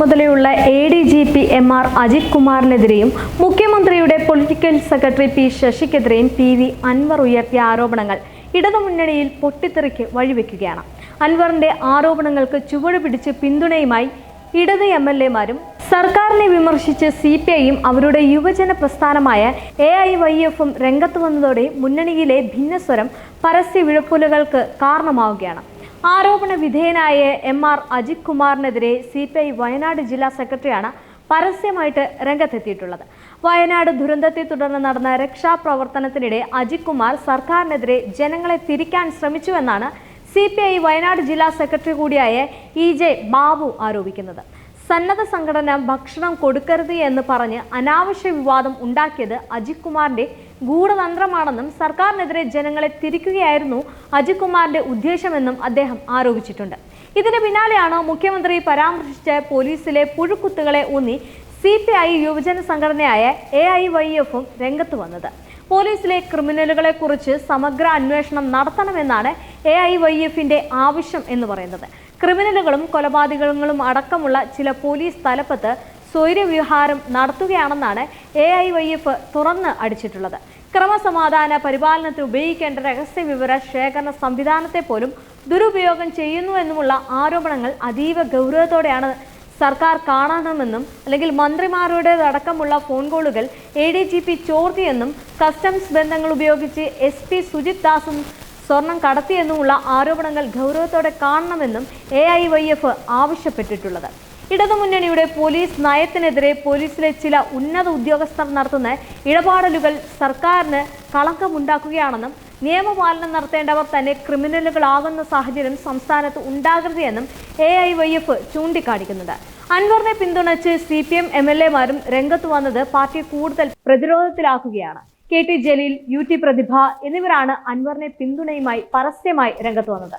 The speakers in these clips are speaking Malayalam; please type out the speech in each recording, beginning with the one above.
ചുമതലയുള്ള A D G P M R Ajith കുമാറിനെതിരെയും മുഖ്യമന്ത്രിയുടെ പൊളിറ്റിക്കൽ സെക്രട്ടറി പി ശശിക്കെതിരെയും പി വി അൻവർ ഉയർത്തിയ ആരോപണങ്ങൾ ഇടതുമുന്നണിയിൽ പൊട്ടിത്തെറിക്ക് വഴിവെക്കുകയാണ്. അൻവറിന്റെ ആരോപണങ്ങൾക്ക് ചുവട് പിടിച്ച് പിന്തുണയുമായി ഇടത് എം എൽ എമാരും സർക്കാരിനെ വിമർശിച്ച് സി പി ഐയും അവരുടെ യുവജന പ്രസ്ഥാനമായ എ ഐ വൈ എഫും രംഗത്ത് വന്നതോടെ മുന്നണിയിലെ ഭിന്നസ്വരം പരസ്യ വിഴപ്പുലകൾക്ക് കാരണമാവുകയാണ്. ആരോപണ വിധേയനായ എം ആർ അജിത് കുമാറിനെതിരെ സി പി ഐ വയനാട് ജില്ലാ സെക്രട്ടറിയാണ് പരസ്യമായിട്ട് രംഗത്തെത്തിയിട്ടുള്ളത്. വയനാട് ദുരന്തത്തെ തുടർന്ന് നടന്ന രക്ഷാപ്രവർത്തനത്തിനിടെ അജിത് കുമാർ സർക്കാരിനെതിരെ ജനങ്ങളെ തിരിക്കാൻ ശ്രമിച്ചുവെന്നാണ് സി പി ഐ വയനാട് ജില്ലാ സെക്രട്ടറി കൂടിയായ ഇ ജെ ബാബു ആരോപിക്കുന്നത്. സന്നദ്ധ സംഘടന ഭക്ഷണം കൊടുക്കരുത് എന്ന് പറഞ്ഞ് അനാവശ്യ വിവാദം ഉണ്ടാക്കിയത് അജിത് കുമാറിന്റെ ഗൂഢതന്ത്രമാണെന്നും സർക്കാരിനെതിരെ ജനങ്ങളെ തിരിക്കുകയായിരുന്നു അജിത് കുമാറിന്റെ ഉദ്ദേശമെന്നും അദ്ദേഹം ആരോപിച്ചിട്ടുണ്ട്. ഇതിന് പിന്നാലെയാണ് മുഖ്യമന്ത്രി പരാമർശിച്ച പോലീസിലെ പുഴുക്കുത്തുകളെ ഊന്നി സി പി ഐ യുവജന സംഘടനയായ എ ഐ വൈ എഫും രംഗത്ത് വന്നത്. പോലീസിലെ ക്രിമിനലുകളെ കുറിച്ച് സമഗ്ര അന്വേഷണം നടത്തണമെന്നാണ് എ ഐ വൈ എഫിന്റെ ആവശ്യം എന്ന് പറയുന്നത്. ക്രിമിനലുകളും കൊലപാതകങ്ങളും അടക്കമുള്ള ചില പോലീസ് തലപ്പത്ത് സ്വൈര്യവിഹാരം നടത്തുകയാണെന്നാണ് എ ഐ വൈ എഫ് തുറന്ന് അടിച്ചിട്ടുള്ളത്. ക്രമസമാധാന പരിപാലനത്തിന് ഉപയോഗിക്കേണ്ട രഹസ്യ വിവര ശേഖരണ സംവിധാനത്തെ പോലും ദുരുപയോഗം ചെയ്യുന്നു എന്നുമുള്ള ആരോപണങ്ങൾ അതീവ ഗൗരവത്തോടെയാണ് സർക്കാർ കാണണമെന്നും അല്ലെങ്കിൽ മന്ത്രിമാരുടേതടക്കമുള്ള ഫോൺ കോളുകൾ എ ഡി ജി പി ചോർത്തിയെന്നും കസ്റ്റംസ് ബന്ധങ്ങൾ ഉപയോഗിച്ച് എസ് പി സുജിത് ദാസും സ്വർണം കടത്തിയെന്നുമുള്ള ആരോപണങ്ങൾ ഗൗരവത്തോടെ കാണണമെന്നും എ ഐ വൈ എഫ് ആവശ്യപ്പെട്ടിട്ടുള്ളത്. ഇടതുമുന്നണിയുടെ പോലീസ് നയത്തിനെതിരെ പോലീസിലെ ചില ഉന്നത ഉദ്യോഗസ്ഥർ നടത്തുന്ന ഇടപാടലുകൾ സർക്കാരിന് കളങ്കമുണ്ടാക്കുകയാണെന്നും നിയമപാലനം നടത്തേണ്ടവർ തന്നെ ക്രിമിനലുകളാകുന്ന സാഹചര്യം സംസ്ഥാനത്ത് ഉണ്ടാകരുതെന്നും എ ഐ വൈ എഫ് ചൂണ്ടിക്കാണിക്കുന്നുണ്ട്. അൻവറിനെ പിന്തുണച്ച് C P M M L എമാരും രംഗത്ത് വന്നത് പാർട്ടി കൂടുതൽ പ്രതിരോധത്തിലാക്കുകയാണ്. K T Jaleel U T Prathibha എന്നിവരാണ് അൻവറിനെ പിന്തുണയുമായി പരസ്യമായി രംഗത്ത് വന്നത്.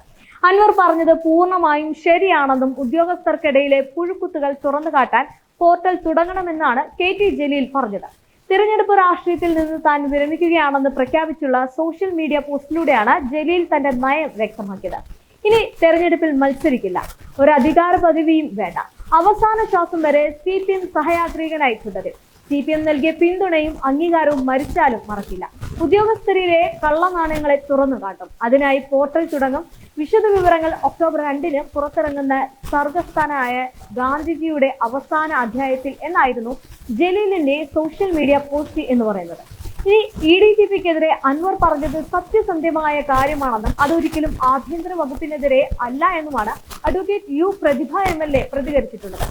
അൻവർ പറഞ്ഞത് പൂർണമായും ശരിയാണെന്നും ഉദ്യോഗസ്ഥർക്കിടയിലെ പുഴുക്കുത്തുകൾ തുറന്നു കാട്ടാൻ പോർട്ടൽ തുടങ്ങണമെന്നാണ് കെ ടി ജലീൽ പറഞ്ഞത്. തിരഞ്ഞെടുപ്പ് രാഷ്ട്രീയത്തിൽ നിന്ന് താൻ വിരമിക്കുകയാണെന്ന് പ്രഖ്യാപിച്ചുള്ള സോഷ്യൽ മീഡിയ പോസ്റ്റിലൂടെയാണ് ജലീൽ തന്റെ നയം വ്യക്തമാക്കിയത്. ഇനി തെരഞ്ഞെടുപ്പിൽ മത്സരിക്കില്ല. ഒരു അധികാര പദവിയും വേണ്ട. അവസാന ശ്വാസം വരെ സി പി എം സഹയാത്രികനായി തുടരും. സി പി എം നൽകിയ പിന്തുണയും അംഗീകാരവും മരിച്ചാലും മറക്കില്ല. ഉദ്യോഗസ്ഥരിലെ കള്ളനാണയങ്ങളെ തുറന്നു കാട്ടും. അതിനായി പോർട്ടൽ തുടങ്ങും. വിശദ വിവരങ്ങൾ ഒക്ടോബർ രണ്ടിന് പുറത്തിറങ്ങുന്ന സർഗസ്ഥാനായ ഗാന്ധിജിയുടെ അവസാന അധ്യായത്തിൽ എന്നായിരുന്നു ജലീലിന്റെ സോഷ്യൽ മീഡിയ പോസ്റ്റ് എന്ന് പറയുന്നത്. ഇനി ഇ ഡി ജി പിക്കെതിരെ അൻവർ പറഞ്ഞത് സത്യസന്ധമായ കാര്യമാണെന്നും അതൊരിക്കലും ആഭ്യന്തര വകുപ്പിനെതിരെ അല്ല എന്നുമാണ് advocate U Prathibha M L A പ്രതികരിച്ചിട്ടുള്ളത്.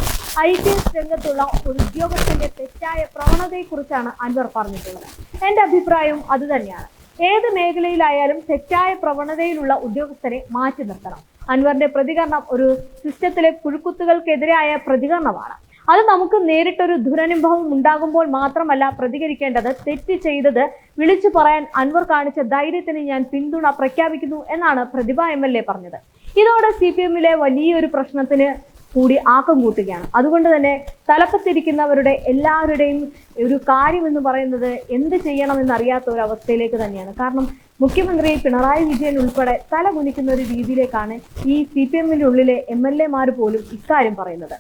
I T S രംഗത്തുള്ള ഒരു ഉദ്യോഗസ്ഥന്റെ തെറ്റായ പ്രവണതയെക്കുറിച്ചാണ് അൻവർ പറഞ്ഞിട്ടുള്ളത്. എന്റെ അഭിപ്രായവും അതുതന്നെയാണ് ഏത് മേഖലയിലായാലും തെറ്റായ പ്രവണതയിലുള്ള ഉദ്യോഗസ്ഥരെ മാറ്റി നിർത്തണം. അൻവറിന്റെ പ്രതികരണം ഒരു സിസ്റ്റത്തിലെ പുഴുക്കുത്തുകൾക്കെതിരായ പ്രതികരണമാണ്. അത് നമുക്ക് നേരിട്ടൊരു ദുരനുഭവം ഉണ്ടാകുമ്പോൾ മാത്രമല്ല പ്രതികരിക്കേണ്ടത് തെറ്റ് ചെയ്തത് വിളിച്ചു പറയാൻ അൻവർ കാണിച്ച ധൈര്യത്തിന് ഞാൻ പിന്തുണ പ്രഖ്യാപിക്കുന്നു എന്നാണ് പ്രതിഭ എം എൽ എ പറഞ്ഞത്. ഇതോടെ സി പി എമ്മിലെ വലിയൊരു പ്രശ്നത്തിന് കൂടി ആക്കം കൂട്ടുകയാണ്. അതുകൊണ്ട് തന്നെ തലപ്പത്തിരിക്കുന്നവരുടെ എല്ലാവരുടെയും ഒരു കാര്യം എന്ന് പറയുന്നത് എന്ത് ചെയ്യണമെന്ന് അറിയാത്ത ഒരു അവസ്ഥയിലേക്ക് തന്നെയാണ്. കാരണം മുഖ്യമന്ത്രി പിണറായി വിജയൻ ഉൾപ്പെടെ തല കുനിക്കുന്ന ഒരു രീതിയിലേക്കാണ് ഈ സി പി എമ്മിന്റെ ഉള്ളിലെ എം എൽ എമാർ പോലും ഇക്കാര്യം പറയുന്നത്.